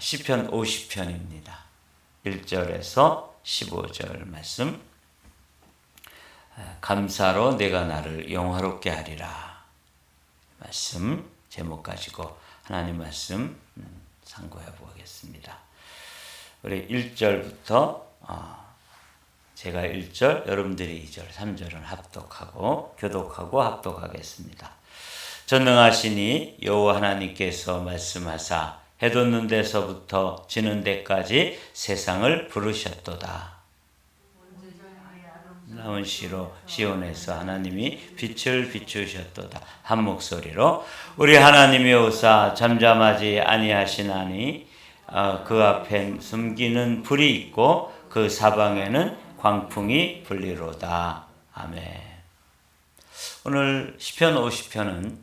시편 50편입니다. 1절에서 15절 말씀. 감사로 내가 나를 영화롭게 하리라. 말씀 제목 가지고 하나님 말씀 음, 상고해 보겠습니다. 우리 1절부터 어, 제가 1절, 여러분들이 2절, 3절은 합독하고 교독하고 합독하겠습니다. 전능하시니 여호와 하나님께서 말씀하사 해돋는 데서부터 지는 데까지 세상을 부르셨도다. 나온 시로 시온에서 하나님이 빛을 비추셨도다 한 목소리로 우리 하나님이 오사 잠잠하지 아니하시나니 어, 그 앞엔 숨기는 불이 있고 그 사방에는 광풍이 불리로다 아멘. 오늘 시편 50편은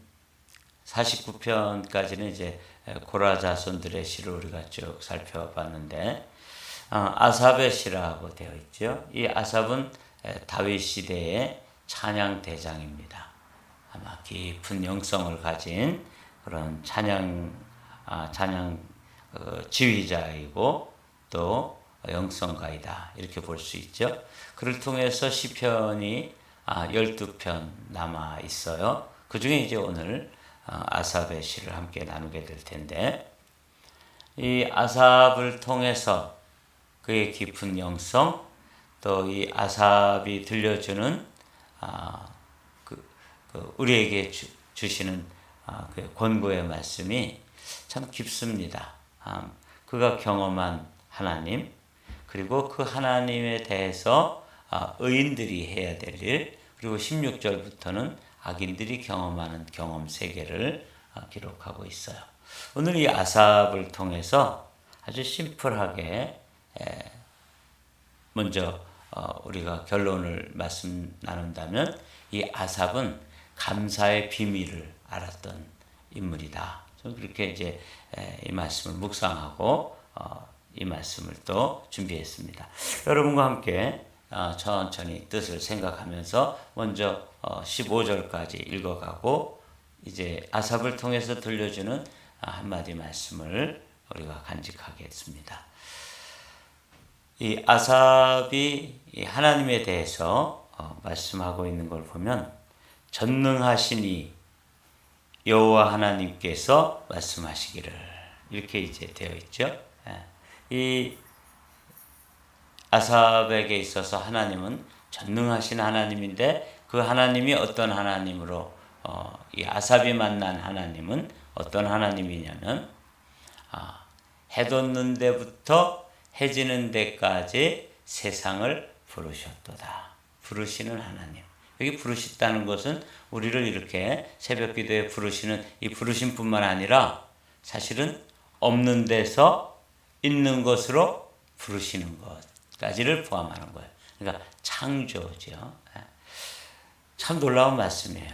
49편까지는 이제 고라 자손들의 시를 우리가 쭉 살펴봤는데 어, 아삽의 시라고 되어 있죠. 이 아삽은 다윗 시대의 찬양 대장입니다. 아마 깊은 영성을 가진 그런 찬양 아, 찬양 어, 지휘자이고 또 영성가이다 이렇게 볼 수 있죠. 그를 통해서 시편이 아, 12편 남아 있어요. 그 중에 이제 오늘 어, 아삽의 시를 함께 나누게 될 텐데 이 아삽을 통해서 그의 깊은 영성 또 이 아삽이 들려주는 아, 그, 그 우리에게 주, 시는 아, 그 권고의 말씀이 참 깊습니다. 아, 그가 경험한 하나님 그리고 그 하나님에 대해서 아, 의인들이 해야 될 일, 그리고 16절부터는 악인들이 경험하는 경험 세계를 아, 기록하고 있어요. 오늘 이 아삽을 통해서 아주 심플하게 먼저 어, 우리가 결론을 말씀 나눈다면 이 아삽은 감사의 비밀을 알았던 인물이다. 그렇게 이제 이 말씀을 묵상하고 어, 이 말씀을 또 준비했습니다. 여러분과 함께 어, 천천히 뜻을 생각하면서 먼저 15절까지 읽어가고 이제 아삽을 통해서 들려주는 한마디 말씀을 우리가 간직하겠습니다. 이 아삽이 하나님에 대해서 어, 말씀하고 있는 걸 보면 전능하시니 여호와 하나님께서 말씀하시기를 이렇게 이제 되어 있죠. 예. 이 아삽에게 있어서 하나님은 전능하신 하나님인데 그 하나님이 어떤 하나님으로 어, 이 아삽이 만난 하나님은 어떤 하나님이냐면 아, 해 돋는 데부터 해지는 데까지 세상을 부르셨도다. 부르시는 하나님. 여기 부르셨다는 것은 우리를 이렇게 새벽 기도에 부르시는 이 부르심뿐만 아니라 사실은 없는 데서 있는 것으로 부르시는 것 까지를 포함하는 거예요. 그러니까 창조죠. 예. 참 놀라운 말씀이에요.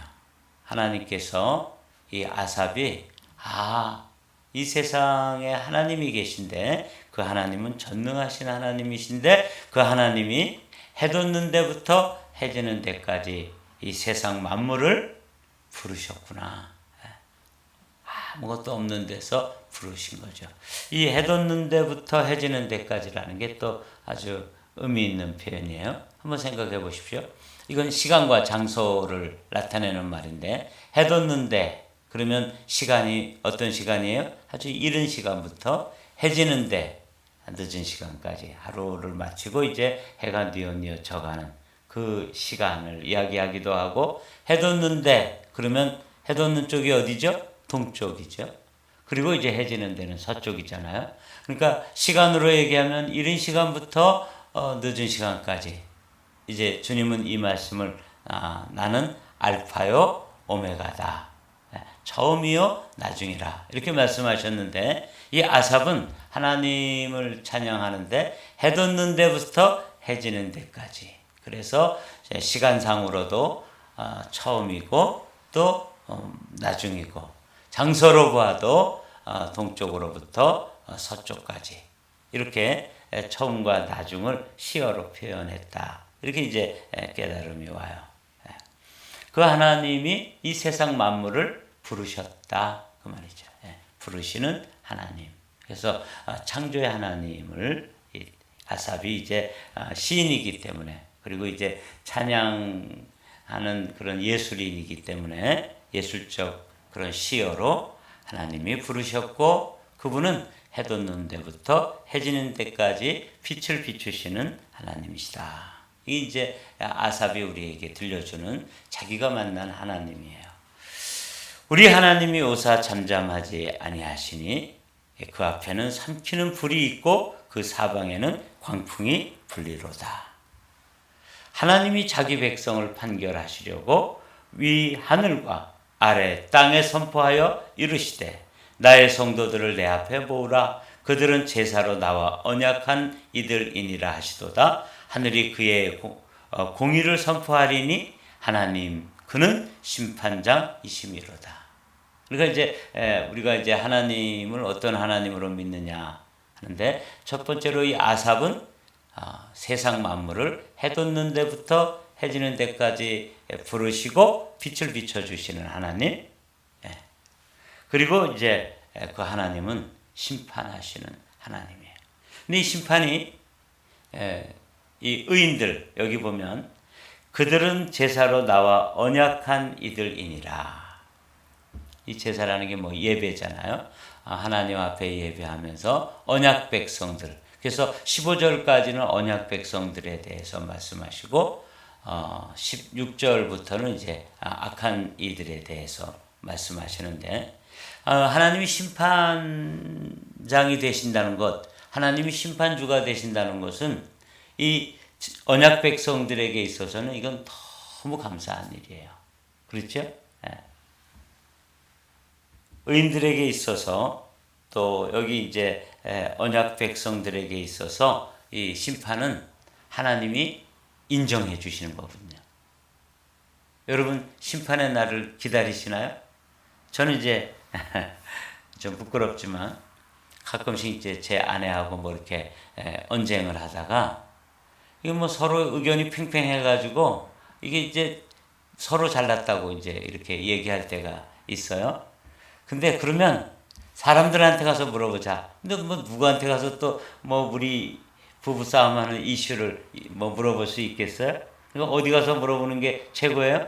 하나님께서 이 아삽이 아, 이 세상에 하나님이 계신데 그 하나님은 전능하신 하나님이신데 그 하나님이 해 돋는 데부터 해지는 데까지 이 세상 만물을 부르셨구나. 예. 아무것도 없는 데서 부르신 거죠. 이 해 돋는 데부터 해지는 데까지라는 게 또 아주 의미 있는 표현이에요. 한번 생각해 보십시오. 이건 시간과 장소를 나타내는 말인데 해 돋는 데 그러면 시간이 어떤 시간이에요? 아주 이른 시간부터 해지는 데 늦은 시간까지 하루를 마치고 이제 해가 뉘어뉘어 져가는 그 시간을 이야기하기도 하고 해 돋는데 그러면 해 돋는 쪽이 어디죠? 동쪽이죠. 그리고 이제 해지는 데는 서쪽이잖아요. 그러니까 시간으로 얘기하면 이른 시간부터 어, 늦은 시간까지 이제 주님은 이 말씀을 아, 나는 알파요 오메가다. 예, 처음이요 나중이라 이렇게 말씀하셨는데 이 아삽은 하나님을 찬양하는데 해 돋는 데부터 해지는 데까지 그래서 시간상으로도 어, 처음이고 또 어, 나중이고 장소로 봐도 어, 동쪽으로부터 서쪽까지 이렇게 처음과 나중을 시어로 표현했다. 이렇게 이제 깨달음이 와요. 그 하나님이 이 세상 만물을 부르셨다. 그 말이죠. 부르시는 하나님. 그래서 아, 창조의 하나님을 이 아삽이 이제 아, 시인이기 때문에 그리고 이제 찬양하는 그런 예술인이기 때문에 예술적 그런 시어로 하나님이 부르셨고 그분은 해 돋는 데부터 해 지는 데까지 빛을 비추시는 하나님이시다. 이게 이제 아삽이 우리에게 들려주는 자기가 만난 하나님이에요. 우리 하나님이 오사 잠잠하지 아니하시니 그 앞에는 삼키는 불이 있고 그 사방에는 광풍이 불리로다. 하나님이 자기 백성을 판결하시려고 위 하늘과 아래 땅에 선포하여 이르시되 나의 성도들을 내 앞에 모으라 그들은 제사로 나와 언약한 이들이니라 하시도다 하늘이 그의 어, 공의를 선포하리니 하나님 그는 심판장이심이로다. 그러니까 이제 우리가 이제 하나님을 어떤 하나님으로 믿느냐 하는데 첫 번째로 이 아삽은 아, 세상 만물을 해돋는 데부터 해지는 데까지 부르시고 빛을 비춰 주시는 하나님. 예. 그리고 이제 그 하나님은 심판하시는 하나님이에요. 근데 이 심판이 이 의인들 여기 보면 그들은 제사로 나와 언약한 이들이니라. 이 제사라는 게 뭐 예배잖아요. 아, 하나님 앞에 예배하면서 언약 백성들. 그래서 15절까지는 언약 백성들에 대해서 말씀하시고 어, 16절부터는 이제 아, 악한 이들에 대해서 말씀하시는데 어, 하나님이 심판장이 되신다는 것, 하나님이 심판주가 되신다는 것은 이 언약 백성들에게 있어서는 이건 너무 감사한 일이에요. 그렇죠? 네. 의인들에게 있어서 또 여기 이제 언약 백성들에게 있어서 이 심판은 하나님이 인정해 주시는 거거든요. 여러분 심판의 날을 기다리시나요? 저는 이제 좀 부끄럽지만 가끔씩 이제 제 아내하고 뭐 이렇게 언쟁을 하다가 이게 뭐 서로 의견이 팽팽해가지고 이게 이제 서로 잘났다고 이제 이렇게 얘기할 때가 있어요. 근데 그러면 사람들한테 가서 물어보자. 근데 뭐 누구한테 가서 또 뭐 우리 부부 싸움하는 이슈를 뭐 물어볼 수 있겠어요? 그러니까 어디 가서 물어보는 게 최고예요?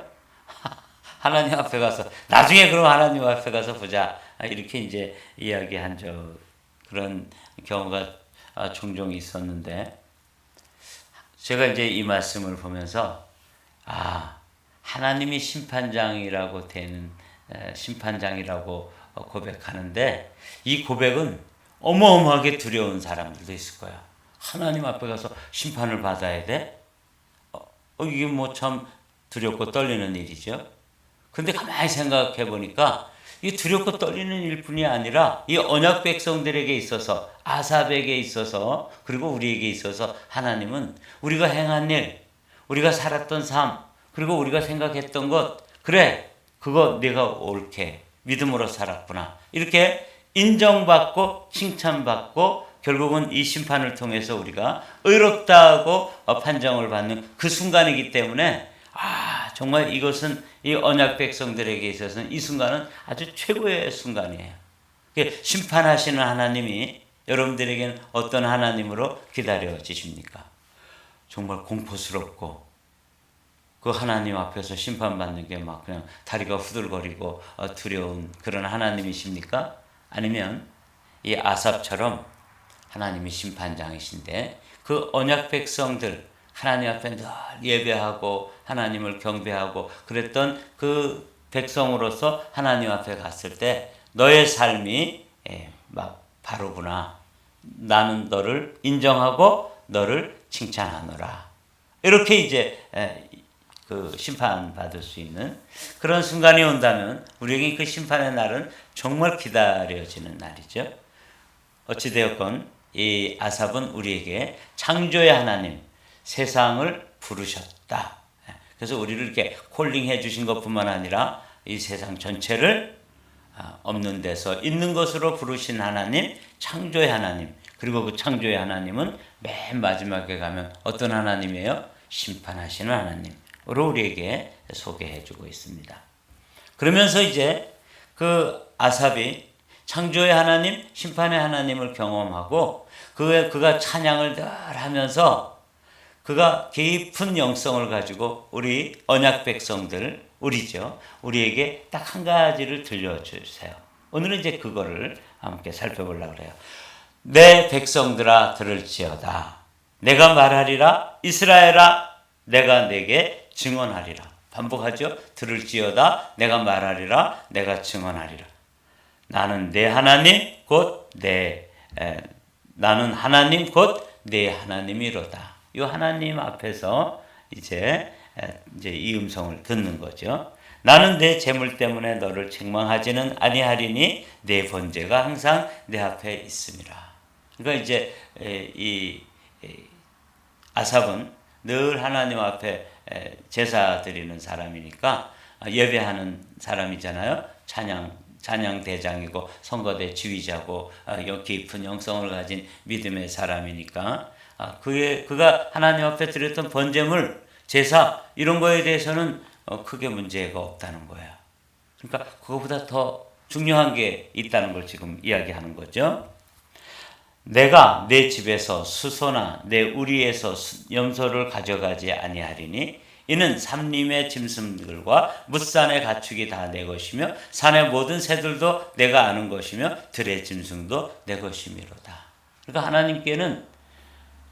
하나님 앞에 가서 나중에 그럼 하나님 앞에 가서 보자 이렇게 이제 이야기한 적 그런 경우가 종종 있었는데 제가 이제 이 말씀을 보면서 아 하나님이 심판장이라고 되는 심판장이라고 고백하는데 이 고백은 어마어마하게 두려운 사람들도 있을 거야. 하나님 앞에 가서 심판을 받아야 돼? 어, 이게 뭐 참 두렵고 떨리는 일이죠. 근데 가만히 생각해 보니까 이 두렵고 떨리는 일뿐이 아니라 이 언약 백성들에게 있어서 아삽에게 있어서 그리고 우리에게 있어서 하나님은 우리가 행한 일, 우리가 살았던 삶, 그리고 우리가 생각했던 것 그래 그거 내가 옳게 믿음으로 살았구나 이렇게 인정받고 칭찬받고 결국은 이 심판을 통해서 우리가 의롭다고 판정을 받는 그 순간이기 때문에 아 정말 이것은 이 언약 백성들에게 있어서는 이 순간은 아주 최고의 순간이에요. 심판하시는 하나님이 여러분들에게는 어떤 하나님으로 기다려지십니까? 정말 공포스럽고 그 하나님 앞에서 심판받는 게 막 그냥 다리가 후들거리고 어, 두려운 그런 하나님이십니까? 아니면 이 아삽처럼 하나님이 심판장이신데 그 언약 백성들 하나님 앞에 늘 예배하고 하나님을 경배하고 그랬던 그 백성으로서 하나님 앞에 갔을 때 너의 삶이 예, 막 바로구나. 나는 너를 인정하고 너를 칭찬하노라. 이렇게 이제 예, 그 심판 받을 수 있는 그런 순간이 온다면 우리에게 그 심판의 날은 정말 기다려지는 날이죠. 어찌되었건 이 아삽은 우리에게 창조의 하나님, 세상을 부르셨다. 그래서 우리를 이렇게 콜링해 주신 것뿐만 아니라 이 세상 전체를 아, 없는 데서 있는 것으로 부르신 하나님, 창조의 하나님. 그리고 그 창조의 하나님은 맨 마지막에 가면 어떤 하나님이에요? 심판하시는 하나님으로 우리에게 소개해 주고 있습니다. 그러면서 이제 그 아삽이 창조의 하나님, 심판의 하나님을 경험하고 그 그가 찬양을 늘 하면서 그가 깊은 영성을 가지고 우리 언약 백성들 우리죠. 우리에게 딱 한 가지를 들려주세요. 오늘은 이제 그거를 함께 살펴보려고 그래요. 내 백성들아 들을지어다. 내가 말하리라 이스라엘아 내가 내게 증언하리라. 반복하죠. 들을지어다 내가 말하리라 내가 증언하리라. 나는 내 하나님 곧내 나는 하나님 곧 내 하나님이로다. 이 하나님 앞에서 이제 이제 이 음성을 듣는 거죠. 나는 내 재물 때문에 너를 책망하지는 아니하리니 내 번제가 항상 내 앞에 있음이라. 그러니까 이제 이 아삽은 늘 하나님 앞에 제사 드리는 사람이니까 예배하는 사람이잖아요. 찬양 찬양 대장이고 선거대 지휘자고 아, 깊은 영성을 가진 믿음의 사람이니까 아, 그의 그가 하나님 앞에 드렸던 번제물 제사 이런 거에 대해서는 어, 크게 문제가 없다는 거야. 그러니까 그거보다 더 중요한 게 있다는 걸 지금 이야기하는 거죠. 내가 내 집에서 수소나 내 우리에서 염소를 가져가지 아니하리니 이는 삼림의 짐승들과 무산의 가축이 다 내 것이며 산의 모든 새들도 내가 아는 것이며 들의 짐승도 내 것이미로다. 그러니까 하나님께는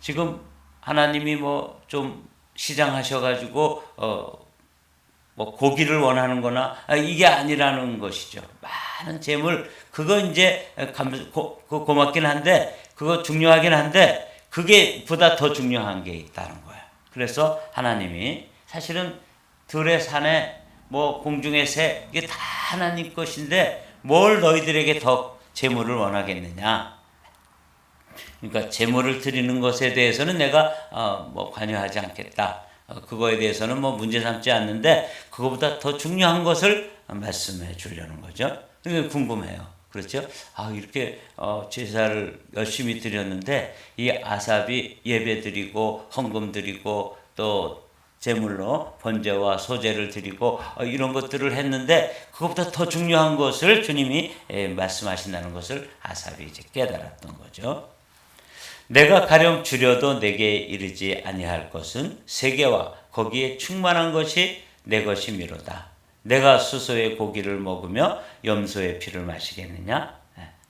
지금 하나님이 뭐 좀 시장하셔가지고 어 뭐 고기를 원하는 거나 아, 이게 아니라는 것이죠. 많은 재물 그거 이제 감, 고, 고맙긴 한데 그거 중요하긴 한데 그게 보다 더 중요한 게 있다는 거예요. 그래서 하나님이 사실은 들의 산에 뭐 공중의 새 이게 다 하나님 것인데 뭘 너희들에게 더 재물을 원하겠느냐? 그러니까 재물을 드리는 것에 대해서는 내가 어 뭐 관여하지 않겠다. 어 그거에 대해서는 뭐 문제 삼지 않는데 그거보다 더 중요한 것을 말씀해 주려는 거죠. 그게 궁금해요. 그렇죠? 아 이렇게 어 제사를 열심히 드렸는데 이 아삽이 예배 드리고 헌금 드리고 또 제물로 번제와 소제를 드리고 어, 이런 것들을 했는데 그것보다 더 중요한 것을 주님이 말씀하신다는 것을 아삽이 이제 깨달았던 거죠. 내가 가령 주려도 내게 이르지 아니할 것은 세계와 거기에 충만한 것이 내 것이미로다. 내가 수소의 고기를 먹으며 염소의 피를 마시겠느냐?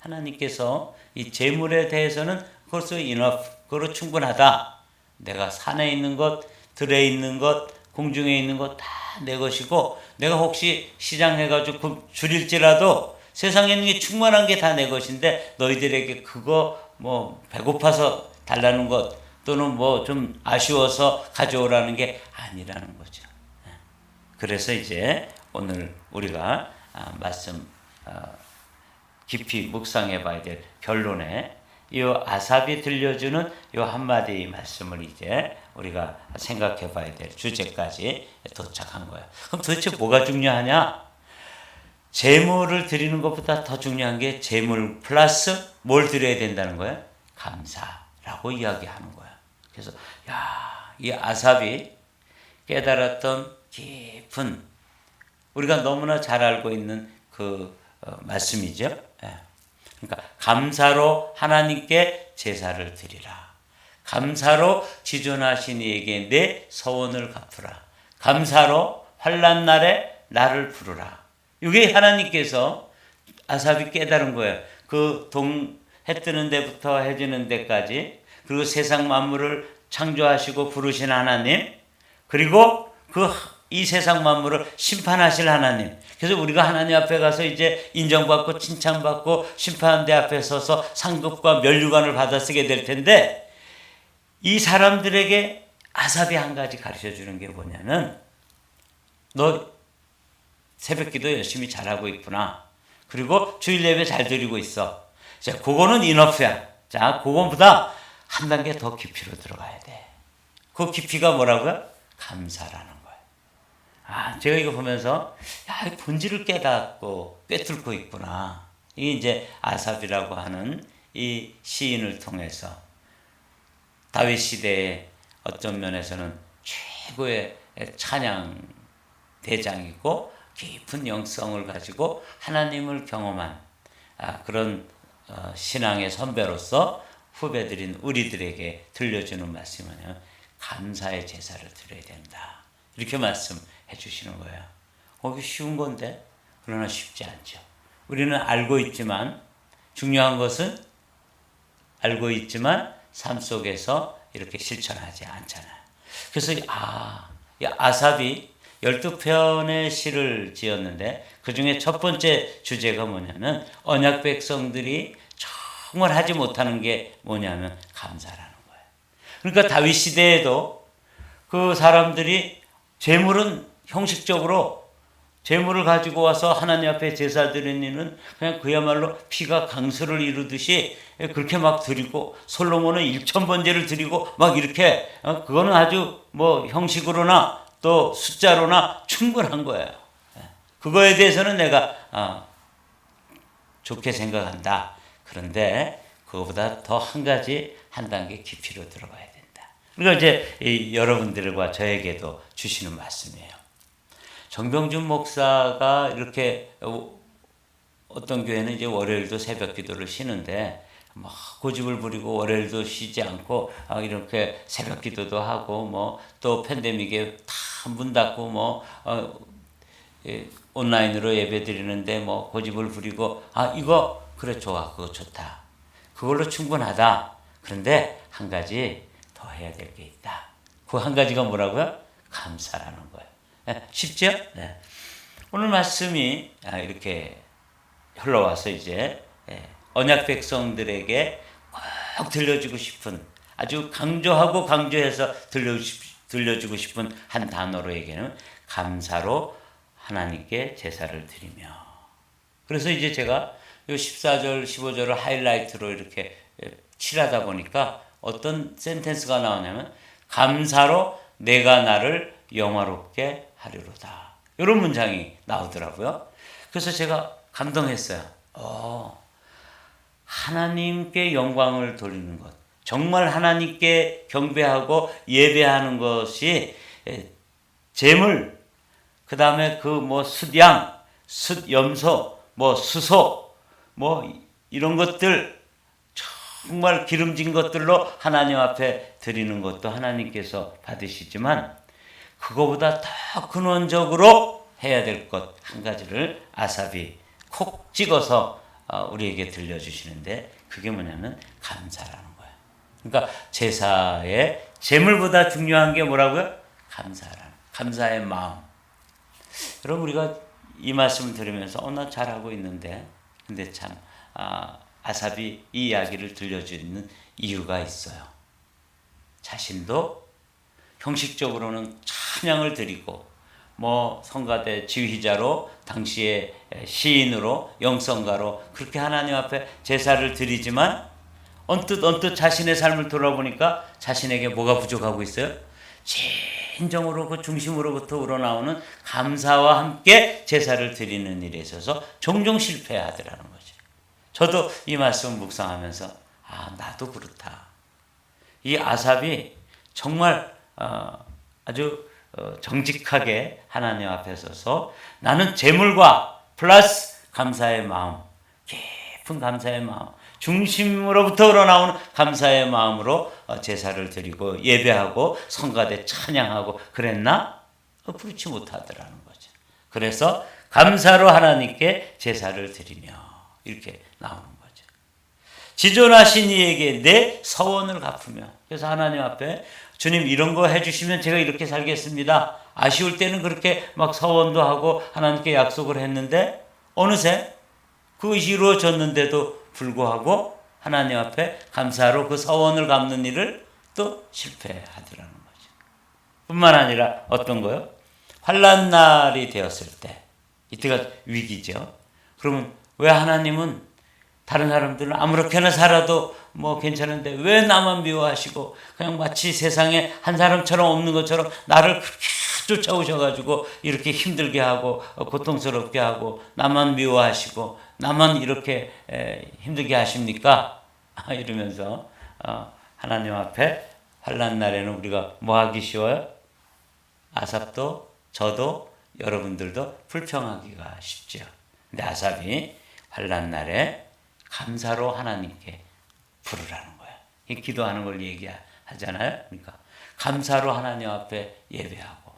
하나님께서 이 재물에 대해서는 그것으로 충분하다. 내가 산에 있는 것, 들에 있는 것, 공중에 있는 것 다 내 것이고 내가 혹시 시장해가지고 줄일지라도 세상에 있는 게 충만한 게 다 내 것인데 너희들에게 그거 뭐 배고파서 달라는 것 또는 뭐 좀 아쉬워서 가져오라는 게 아니라는 거죠. 예. 그래서 이제 오늘 우리가 아, 말씀 어, 깊이 묵상해 봐야 될 결론에 이 아삽이 들려주는 이 한마디 말씀을 이제 우리가 생각해 봐야 될 주제까지 도착한 거예요. 그럼 도대체 뭐가 중요하냐? 재물을 드리는 것보다 더 중요한 게 재물 플러스 뭘 드려야 된다는 거예요? 감사라고 이야기하는 거예요. 그래서 야, 이 아삽이 깨달았던 깊은 우리가 너무나 잘 알고 있는 그 어, 말씀이죠. 예. 그러니까 감사로 하나님께 제사를 드리라. 감사로 지존하신 이에게 내 서원을 갚으라. 감사로 환란 날에 나를 부르라. 이게 하나님께서 아삽이 깨달은 거예요. 그 동, 해 뜨는 데부터 해 지는 데까지 그리고 세상 만물을 창조하시고 부르신 하나님 그리고 그 이 세상 만물을 심판하실 하나님 그래서 우리가 하나님 앞에 가서 이제 인정받고 칭찬받고 심판대 앞에 서서 상급과 멸류관을 받아 쓰게 될 텐데 이 사람들에게 아삽이 한 가지 가르쳐 주는 게 뭐냐면 너 새벽 기도 열심히 잘하고 있구나. 그리고 주일 예배 잘 드리고 있어. 자, 그거는 이너프야. 자, 그거보다 한 단계 더 깊이로 들어가야 돼. 그 깊이가 뭐라고요? 감사라는 아, 제가 이거 보면서 야, 본질을 깨닫고 꿰뚫고 있구나. 이게 이제 아삽이라고 하는 이 시인을 통해서 다윗 시대의 어떤 면에서는 최고의 찬양 대장이고 깊은 영성을 가지고 하나님을 경험한 아, 그런 어, 신앙의 선배로서 후배들인 우리들에게 들려주는 말씀은 감사의 제사를 드려야 된다. 이렇게 말씀해 주시는 거예요. 어, 이게 쉬운 건데 그러나 쉽지 않죠. 우리는 알고 있지만 중요한 것은 알고 있지만 삶 속에서 이렇게 실천하지 않잖아요. 그래서 아, 이 아삽이 12편의 시를 지었는데 그 중에 첫 번째 주제가 뭐냐면 언약 백성들이 정말 하지 못하는 게 뭐냐면 감사라는 거예요. 그러니까 다윗 시대에도 그 사람들이 재물은 형식적으로 재물을 가지고 와서 하나님 앞에 제사 드리는 그냥 그야말로 피가 강수를 이루듯이 그렇게 막 드리고 솔로몬은 1천 번제를 드리고 막 이렇게 어, 그거는 아주 뭐 형식으로나 또 숫자로나 충분한 거예요. 그거에 대해서는 내가 어, 좋게 생각한다. 그런데 그거보다 더 한 가지 한 단계 깊이로 들어가야 된다. 그러니까 이제 여러분들과 저에게도 주시는 말씀이에요. 정병준 목사가 이렇게 어떤 교회는 이제 월요일도 새벽 기도를 쉬는데 막 고집을 부리고 월요일도 쉬지 않고 아, 이렇게 새벽 기도도 하고 뭐 또 팬데믹에 다 문 닫고 뭐 어, 예, 온라인으로 예배 드리는데 뭐 고집을 부리고 아 이거 그래 좋아 그거 좋다. 그걸로 충분하다. 그런데 한 가지 더 해야 될 게 있다. 그 한 가지가 뭐라고요? 감사라는 거예요. 네, 쉽죠 네. 오늘 말씀이 아, 이렇게 흘러와서 이제 예, 언약 백성들에게 꼭 들려주고 싶은 아주 강조하고 강조해서 들려주고 싶은 한 단어로 얘기하는 감사로 하나님께 제사를 드리며 그래서 이제 제가 이 14절 15절을 하이라이트로 이렇게 칠하다 보니까 어떤 센텐스가 나오냐면 감사로 내가 나를 영화롭게 하리로다. 이런 문장이 나오더라고요. 그래서 제가 감동했어요. 어, 하나님께 영광을 돌리는 것. 정말 하나님께 경배하고 예배하는 것이 재물, 그 다음에 그 뭐 숫양, 숫염소, 뭐 수소, 뭐 이런 것들. 정말 기름진 것들로 하나님 앞에 드리는 것도 하나님께서 받으시지만 그거보다 더 근원적으로 해야 될 것 한 가지를 아삽이 콕 찍어서 어, 우리에게 들려주시는데 그게 뭐냐면 감사라는 거예요. 그러니까 제사의 재물보다 중요한 게 뭐라고요? 감사라는 감사의 마음. 여러분 우리가 이 말씀을 들으면서 어, 나 잘하고 있는데 근데 참 아, 아삽이 이 이야기를 들려주는 이유가 있어요. 자신도 형식적으로는 찬양을 드리고 뭐 성가대 지휘자로 당시에 시인으로 영성가로 그렇게 하나님 앞에 제사를 드리지만 언뜻 언뜻 자신의 삶을 돌아보니까 자신에게 뭐가 부족하고 있어요? 진정으로 그 중심으로부터 우러나오는 감사와 함께 제사를 드리는 일에 있어서 종종 실패하더라는 거죠. 저도 이 말씀 묵상하면서 아 나도 그렇다. 이 아삽이 정말 어, 아주 어, 정직하게 하나님 앞에 서서 나는 재물과 플러스 감사의 마음, 깊은 감사의 마음, 중심으로부터 우러나오는 감사의 마음으로 어, 제사를 드리고 예배하고 성가대 찬양하고 그랬나? 어, 그렇지 못하더라는 거죠. 그래서 감사로 하나님께 제사를 드리며 이렇게 나오는 거죠. 지존하신 이에게 내 서원을 갚으며 그래서 하나님 앞에 주님 이런 거 해주시면 제가 이렇게 살겠습니다. 아쉬울 때는 그렇게 막 서원도 하고 하나님께 약속을 했는데 어느새 그것이 이루어졌는데도 불구하고 하나님 앞에 감사로 그 서원을 갚는 일을 또 실패하더라는 거죠. 뿐만 아니라 어떤 거요? 환란 날이 되었을 때 이때가 위기죠. 그러면 왜 하나님은 다른 사람들은 아무렇게나 살아도 뭐 괜찮은데 왜 나만 미워하시고 그냥 마치 세상에 한 사람처럼 없는 것처럼 나를 쫓아오셔가지고 이렇게 힘들게 하고 고통스럽게 하고 나만 미워하시고 나만 이렇게 힘들게 하십니까? 이러면서 어, 하나님 앞에 환란 날에는 우리가 뭐 하기 쉬워요? 아삽도 저도 여러분들도 불평하기가 쉽죠. 근데 아삽이 환란 날에 감사로 하나님께 부르라는 거야. 이 기도하는 걸 얘기하잖아요. 그러니까 감사로 하나님 앞에 예배하고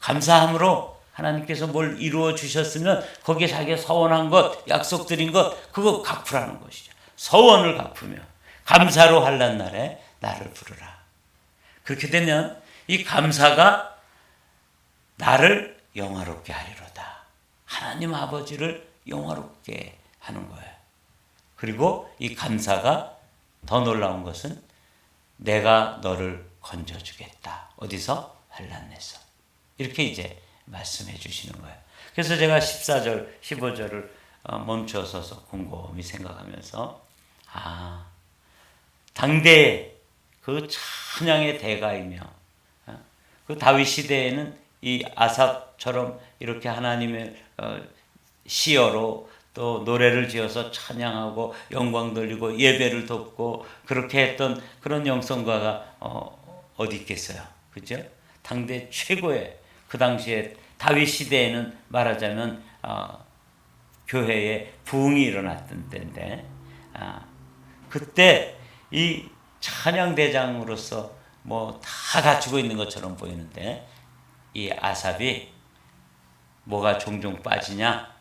감사함으로 하나님께서 뭘 이루어 주셨으면 거기에 자기가 서원한 것, 약속드린 것 그거 갚으라는 것이죠. 서원을 갚으며 감사로 환란 날에 나를 부르라. 그렇게 되면 이 감사가 나를 영화롭게 하리로다. 하나님 아버지를 영화롭게 하는 거예요. 그리고 이 감사가 더 놀라운 것은 내가 너를 건져주겠다. 어디서? 환란에서. 이렇게 이제 말씀해 주시는 거예요. 그래서 제가 14절, 15절을 어, 멈춰서서 곰곰이 생각하면서 아 당대 그 찬양의 대가이며 어, 그 다윗 시대에는 이 아삽처럼 이렇게 하나님의 어, 시어로 또 노래를 지어서 찬양하고 영광 돌리고 예배를 돕고 그렇게 했던 그런 영성가가 어, 어디 있겠어요, 그죠? 당대 최고의 그 당시에 다윗 시대에는 말하자면 어, 교회에 부흥이 일어났던 때인데 아, 그때 이 찬양 대장으로서 뭐 다 갖추고 있는 것처럼 보이는데 이 아삽이 뭐가 종종 빠지냐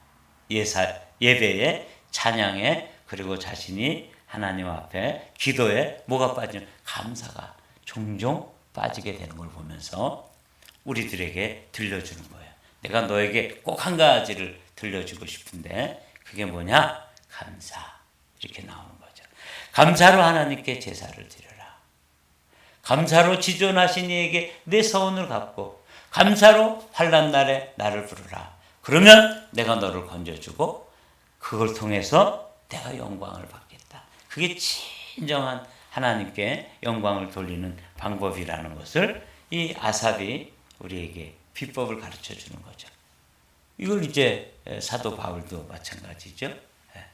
예사 예배에 찬양에 그리고 자신이 하나님 앞에 기도에 뭐가 빠지냐 감사가 종종 빠지게 되는 걸 보면서 우리들에게 들려주는 거예요. 내가 너에게 꼭 한 가지를 들려주고 싶은데 그게 뭐냐? 감사. 이렇게 나오는 거죠. 감사로 하나님께 제사를 드려라. 감사로 지존하신 이에게 내 서원을 갚고 감사로 환란 날에 나를 부르라. 그러면 내가 너를 건져주고 그걸 통해서 내가 영광을 받겠다. 그게 진정한 하나님께 영광을 돌리는 방법이라는 것을 이 아삽이 우리에게 비법을 가르쳐 주는 거죠. 이걸 이제 사도 바울도 마찬가지죠. 예,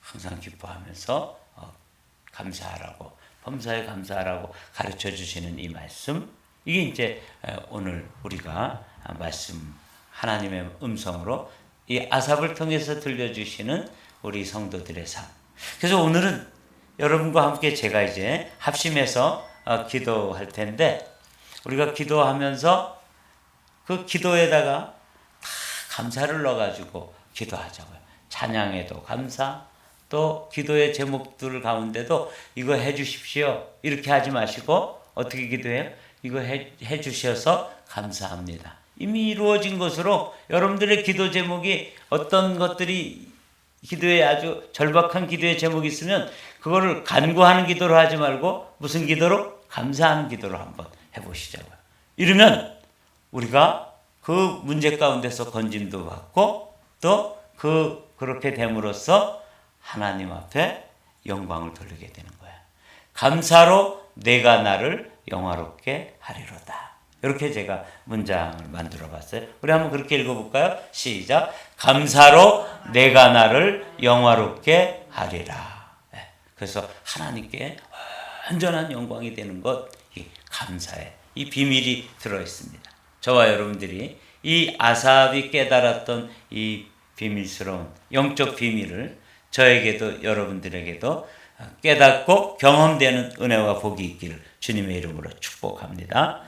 항상 기뻐하면서 어, 감사하라고 범사에 감사하라고 가르쳐 주시는 이 말씀 이게 이제 오늘 우리가 말씀 하나님의 음성으로 이 아삽을 통해서 들려주시는 우리 성도들의 삶. 그래서 오늘은 여러분과 함께 제가 이제 합심해서 어, 기도할 텐데 우리가 기도하면서 그 기도에다가 다 감사를 넣어가지고 기도하자고요. 찬양에도 감사, 또 기도의 제목들 가운데도 이거 해주십시오. 이렇게 하지 마시고 어떻게 기도해요? 이거 해, 해주셔서 감사합니다. 이미 이루어진 것으로 여러분들의 기도 제목이 어떤 것들이 기도에 아주 절박한 기도의 제목이 있으면 그거를 간구하는 기도로 하지 말고 무슨 기도로? 감사하는 기도로 한번 해보시자고요. 이러면 우리가 그 문제 가운데서 건짐도 받고 또 그 그렇게 됨으로써 하나님 앞에 영광을 돌리게 되는 거야. 감사로 내가 나를 영화롭게 하리로다. 이렇게 제가 문장을 만들어 봤어요. 우리 한번 그렇게 읽어볼까요? 시작. 감사로 내가 나를 영화롭게 하리라. 네. 그래서 하나님께 완전한 영광이 되는 것, 이 감사에 이 비밀이 들어 있습니다. 저와 여러분들이 이 아삽이 깨달았던 이 비밀스러운 영적 비밀을 저에게도 여러분들에게도 깨닫고 경험되는 은혜와 복이 있기를 주님의 이름으로 축복합니다.